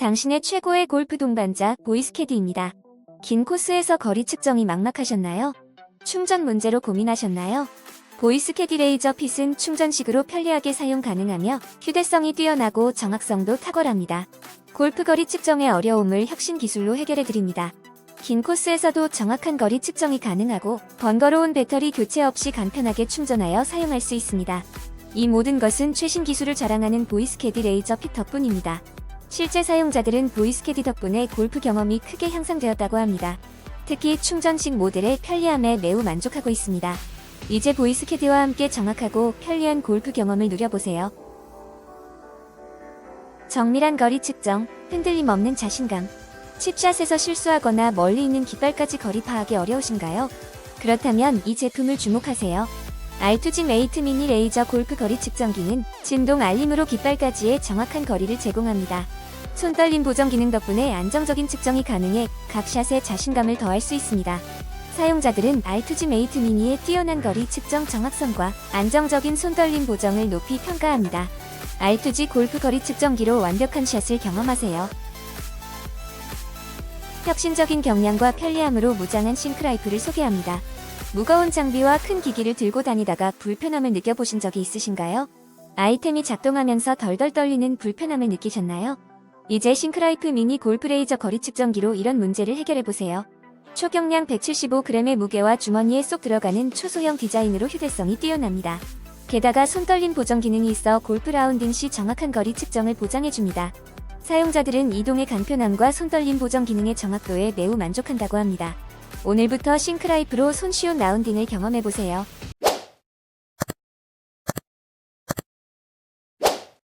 당신의 최고의 골프 동반자 보이스캐디입니다. 긴 코스에서 거리 측정이 막막하셨나요? 충전 문제로 고민하셨나요? 보이스캐디 레이저 핏은 충전식으로 편리하게 사용 가능하며 휴대성이 뛰어나고 정확성도 탁월합니다. 골프 거리 측정의 어려움을 혁신 기술로 해결해 드립니다. 긴 코스에서도 정확한 거리 측정이 가능하고 번거로운 배터리 교체 없이 간편하게 충전하여 사용할 수 있습니다. 이 모든 것은 최신 기술을 자랑하는 보이스캐디 레이저 핏 덕분입니다. 실제 사용자들은 보이스캐디 덕분에 골프 경험이 크게 향상되었다고 합니다. 특히 충전식 모델의 편리함에 매우 만족하고 있습니다. 이제 보이스캐디와 함께 정확하고 편리한 골프 경험을 누려보세요. 정밀한 거리 측정, 흔들림 없는 자신감. 칩샷에서 실수하거나 멀리 있는 깃발까지 거리 파악이 어려우신가요? 그렇다면 이 제품을 주목하세요. R2G 메이트 미니 레이저 골프 거리 측정기는 진동 알림으로 깃발까지의 정확한 거리를 제공합니다. 손떨림 보정 기능 덕분에 안정적인 측정이 가능해 각 샷에 자신감을 더할 수 있습니다. 사용자들은 R2G 메이트 미니의 뛰어난 거리 측정 정확성과 안정적인 손떨림 보정을 높이 평가합니다. R2G 골프 거리 측정기로 완벽한 샷을 경험하세요. 혁신적인 경량과 편리함으로 무장한 싱크라이프를 소개합니다. 무거운 장비와 큰 기기를 들고 다니다가 불편함을 느껴보신 적이 있으신가요? 아이템이 작동하면서 덜덜 떨리는 불편함을 느끼셨나요? 이제 싱크라이프 미니 골프 레이저 거리 측정기로 이런 문제를 해결해보세요. 초경량 175g의 무게와 주머니에 쏙 들어가는 초소형 디자인으로 휴대성이 뛰어납니다. 게다가 손떨림 보정 기능이 있어 골프 라운딩 시 정확한 거리 측정을 보장해줍니다. 사용자들은 이동의 간편함과 손떨림 보정 기능의 정확도에 매우 만족한다고 합니다. 오늘부터 싱크라이프로 손쉬운 라운딩을 경험해보세요.